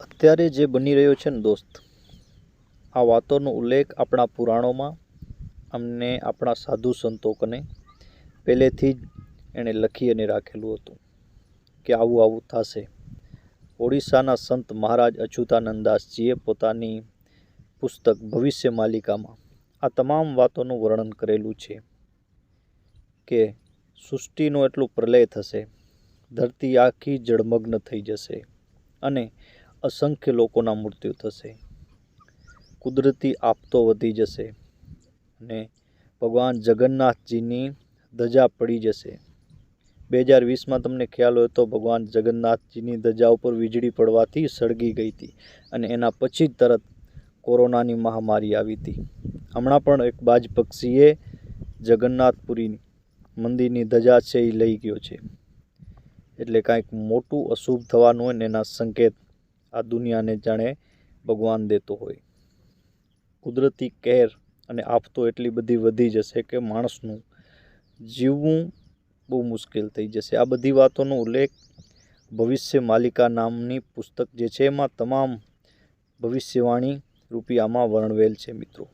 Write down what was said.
અત્યારે જે બની રહ્યો છે ને દોસ્ત, આ વાતોનો ઉલ્લેખ આપણા પુરાણોમાં, અમને આપણા સાધુ સંતોકને પહેલેથી જ એણે લખી અને રાખેલું હતું કે આવું આવું થશે. ઓડિશાના સંત મહારાજ અછૂતાનંદાસજીએ પોતાની પુસ્તક ભવિષ્ય માલિકામાં આ તમામ વાતોનું વર્ણન કરેલું છે કે સૃષ્ટિનો એટલું પ્રલય થશે, ધરતી આખી જળમગ્ન થઈ જશે અને અસંખ્ય લોકોના મૃત્યુ થશે. કુદરતી આપતો વધી જશે અને ભગવાન જગન્નાથજીની ધજા પડી જશે. બે હજાર વીસમાં તમને ખ્યાલ હોય તો ભગવાન જગન્નાથજીની ધજા ઉપર વીજળી પડવાથી સળગી ગઈ હતી અને એના પછી તરત કોરોનાની મહામારી આવી હતી. હમણાં પણ એક બાજ પક્ષીએ જગન્નાથપુરી મંદિરની ધજા છે એ લઈ ગયો છે. એટલે કાંઈક મોટું અશુભ થવાનું હોય ને એના સંકેત આ દુનિયાને જાણે ભગવાન દેતો હોય. કુદરતી કેર અને આફતો એટલી બધી વધી જશે કે માણસનું જીવવું બહુ મુશ્કેલ થઈ જશે. આ બધી વાતોનો ઉલ્લેખ ભવિષ્ય માલિકા નામની પુસ્તક જે છે, એમાં તમામ ભવિષ્યવાણી રૂપી આમાં વર્ણવેલ છે મિત્રો.